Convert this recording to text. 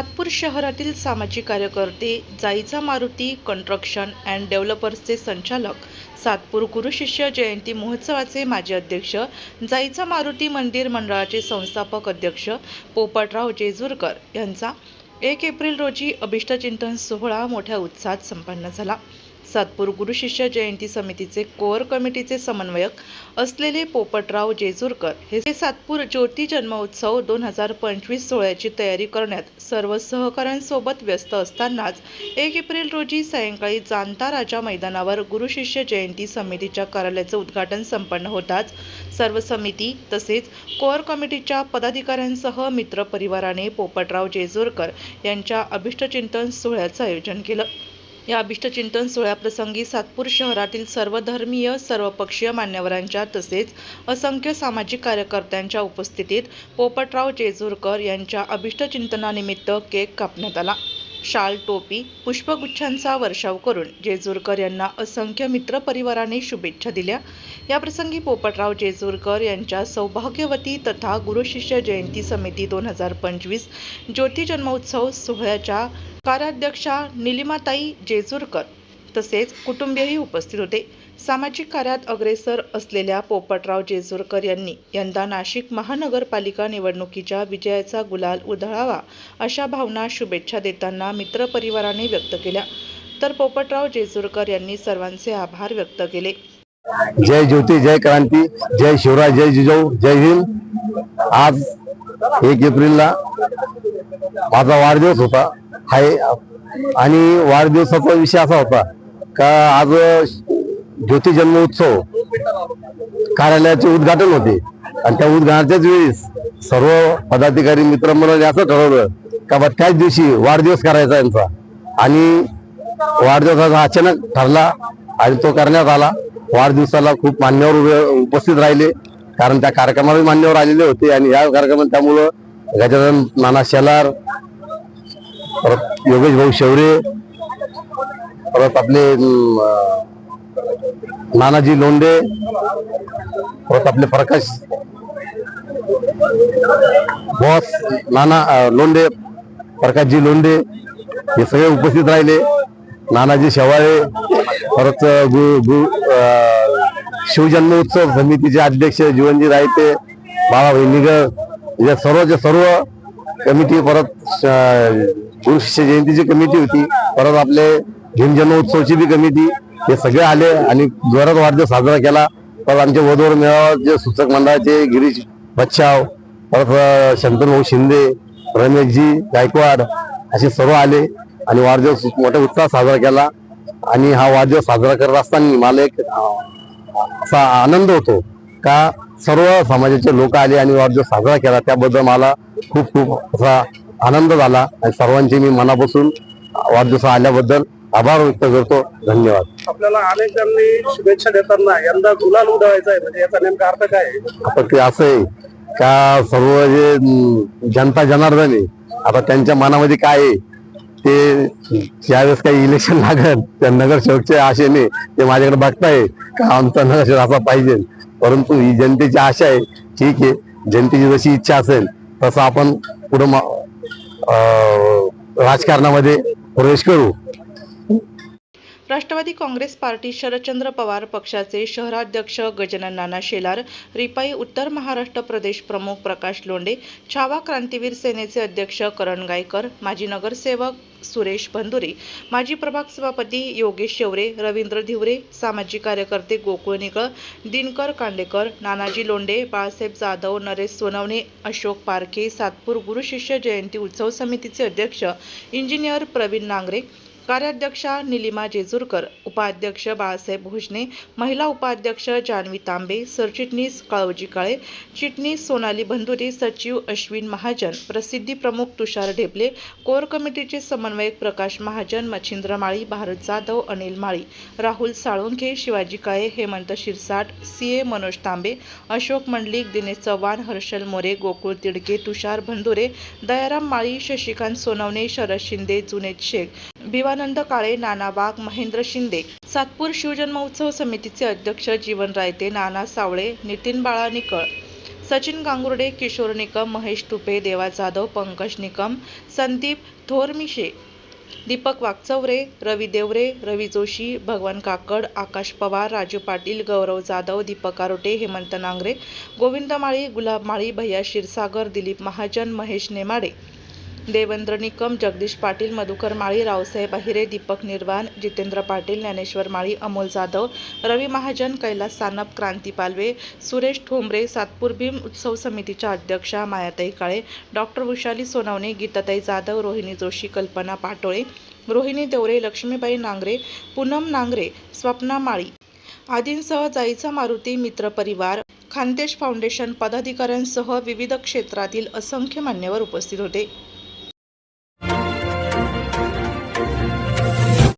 सातपूर शहरातील सामाजिक कार्यकर्ते जाईचा मारुती कन्स्ट्रक्शन अँड डेव्हलपर्सचे संचालक सातपूर गुरुशिष्य जयंती महोत्सवाचे माजी अध्यक्ष जाईचा मारुती मंदिर मंडळाचे संस्थापक अध्यक्ष पोपटराव जेजुरकर यांचा एक एप्रिल रोजी अभिष्टचिंतन सोहळा मोठ्या उत्साहात संपन्न झाला. सातपूर गुरुशिष्य जयंती समितीचे कोअर कमिटीचे समन्वयक असलेले पोपटराव जेजूरकर हे सातपूर ज्योती जन्मोत्सव दोन हजार पंचवीस सोहळ्याची तयारी करण्यात सर्व सहकाऱ्यांसोबत व्यस्त असतानाच एक एप्रिल रोजी सायंकाळी जाणता राजा मैदानावर गुरुशिष्य जयंती समितीच्या कार्यालयाचं उद्घाटन संपन्न होताच सर्व समिती तसेच कोअर कमिटीच्या पदाधिकाऱ्यांसह मित्रपरिवाराने पोपटराव जेजूरकर यांच्या अभिष्टचिंतन सोहळ्याचं आयोजन केलं. या अभिष्टचिंतन सोहळ्याप्रसंगी सातपूर शहरातील सर्व धर्मीय सर्वपक्षीय मान्यवरांच्या तसेच असंख्य सामाजिक कार्यकर्त्यांच्या उपस्थितीत पोपटराव जेजूरकर यांच्या अभिष्टचिंतनानिमित्त केक कापण्यात आला. शाल टोपी पुष्पगुच्छांचा वर्षाव करून जेजूरकर यांना असंख्य मित्रपरिवाराने शुभेच्छा दिल्या. याप्रसंगी पोपटराव जेजूरकर यांच्या सौभाग्यवती तथा गुरुशिष्य जयंती समिती दोन हजार पंचवीस ज्योती जन्मोत्सव सोहळ्याच्या कार्याध्यक्षा निलिमाताई जेजुरकर तसेच कुटुंबीयही उपस्थित होते. सामाजिक कार्यात अग्रेसर असलेल्या पोपटराव जेजुरकर यांनी यंदा नाशिक महानगरपालिका निवडणुकीच्या विजयाचा गुलाल उधळावा अशा भावना शुभेच्छा देताना मित्रपरिवाराने व्यक्त केल्या. तर पोपटराव जेजुरकर यांनी सर्वांचे आभार व्यक्त केले. जय ज्योती जय क्रांती जय शिवराय जय जिजाऊ जय हिंद. आज एक एप्रिलला माझा वाढदिवस होता. आहे आणि वाढदिवसाचा विषय असा होता का आज ज्योती जन्मोत्सव कार्यालयाचे उद्घाटन होते. आणि त्या उद्घाटनाच्याच वेळेस सर्व पदाधिकारी मित्रमंडळी असं ठरवलं का बा त्याच दिवशी वाढदिवस करायचा यांचा. आणि वाढदिवसाचा अचानक ठरला आणि तो करण्यात आला. वाढदिवसाला खूप मान्यवर उपस्थित राहिले. कारण त्या कार्यक्रमाला मान्यवर आलेले होते आणि या कार्यक्रमात त्यामुळं गजानन नाना शेलार परत योगेश भाऊ शेवरे परत आपले नानाजी लोंडे परत आपले प्रकाश बॉस नाना लोंडे प्रकाशजी लोंडे हे सगळे उपस्थित राहिले. नानाजी शेवाळे परत गु गु शिवजन्मोत्सव समितीचे अध्यक्ष जीवनजी रायते बाळाभाई निगर या सर्वच्या सर्व कमिटी परत अं, गुरुशिष्य जयंतीची कमिटी होती. परत आपले भीम जन्मोत्सवची बी कमिटी हे सगळे आले आणि जोरात वाढदिवस साजरा केला. परत आमच्या वधूवर मेळावा सूचक मंडळाचे गिरीश बच्छाव परत शंतनभाऊ शिंदे रमेशजी गायकवाड असे सर्व आले आणि वाढदिवस मोठ्या उत्साहात साजरा केला. आणि हा वाढदिवस साजरा करत असताना मला एक असा आनंद होतो का सर्व समाजाचे लोक आले आणि वाढदिवस साजरा केला. त्याबद्दल मला खूप खूप असा आनंद झाला आणि सर्वांचे मी मनापासून वाढदिवस आल्याबद्दल आभार व्यक्त करतो. धन्यवाद. आपल्याला अनेकांनी शुभेच्छा देताना यंदा गुलाल उधळायचा आहे. म्हणजे याचा नेमका अर्थ काय आहे? आता ते असं आहे का सर्व जे जनता जनार्दन आहे आता त्यांच्या मनामध्ये काय आहे ते ज्यावेळेस काही इलेक्शन लागत त्या नगरसेवकच्या आशेने ते माझ्याकडे बघताय का आमचा नगरसेवक असा पाहिजे. परंतु ही जनतेची आशा आहे ठीक आहे जनतेची जशी इच्छा असेल तसं आपण पुढं राजकारणामध्ये प्रवेश करू. राष्ट्रवादी काँग्रेस पार्टी शरदचंद्र पवार पक्षाचे शहराध्यक्ष गजानन नाना शेलार रिपाई उत्तर महाराष्ट्र प्रदेश प्रमुख प्रकाश लोंडे छावा क्रांतीवीर सेनेचे अध्यक्ष करण गायकर माजी नगरसेवक सुरेश बंधुरे माजी प्रभाग सभापती योगेश शेवरे रवींद्र धिवरे सामाजिक कार्यकर्ते गोकुळ निकळ दिनकर कांडेकर नानाजी लोंडे बाळासाहेब जाधव नरेश सोनवणे अशोक पारखे सातपूर गुरुशिष्य जयंती उत्सव समितीचे अध्यक्ष इंजिनियर प्रवीण नांगरे कार्याध्यक्षा निलिमा जेजुरकर उपाध्यक्ष बाळासाहेब भोजने महिला उपाध्यक्ष जान्हवी तांबे सरचिटणीस काळोजी काळे चिटणीस सोनाली बंधुरे सचिव अश्विन महाजन प्रसिद्धी प्रमुख तुषार ढेपले कोर कमिटीचे समन्वयक प्रकाश महाजन मच्छिंद्र माळी भारत जाधव अनिल माळी राहुल साळुंखे शिवाजी काळे हेमंत शिरसाट सी ए मनोज तांबे अशोक मंडलिक दिनेश चव्हाण हर्षल मोरे गोकुळ तिडके तुषार भंधुरे दयाराम माळी शशिकांत सोनवणे शरद शिंदे जुनेद शेख भिवानंद काळे नाना बाग महेंद्र शिंदे सातपूर शिवजन्मोत्सव समितीचे अध्यक्ष जीवन रायते नाना सावळे नितीन बाळा निकळ सचिन गांगुर्डे किशोर निकम महेश तुपे देवा जाधव पंकज निकम संदीप थोरमिशे दीपक वागचौरे रवी देवरे रवी जोशी भगवान काकड आकाश पवार राजू पाटील गौरव जाधव दीपक आरोटे हेमंत नांगरे गोविंद माळी गुलाब माळी भैया क्षीरसागर दिलीप महाजन महेश नेमाडे देवेंद्र निकम जगदीश पाटील मधुकर माळी रावसाहेब अहिरे दीपक निर्वाण जितेंद्र पाटील ज्ञानेश्वर माळी अमोल जाधव रवी महाजन कैलास सानप क्रांती पालवे सुरेश ठोंबरे सातपूर भीम उत्सव समितीच्या अध्यक्षा मायाताई काळे डॉक्टर वृषाली सोनवणे गीताताई जाधव रोहिणी जोशी कल्पना पाटोळे रोहिणी देवरे लक्ष्मीबाई नांगरे पूनम नांगरे स्वप्ना माळी आदींसह जाईचा मारुती मित्र परिवार खानदेश फाउंडेशन पदाधिकाऱ्यांसह विविध क्षेत्रातील असंख्य मान्यवर उपस्थित होते.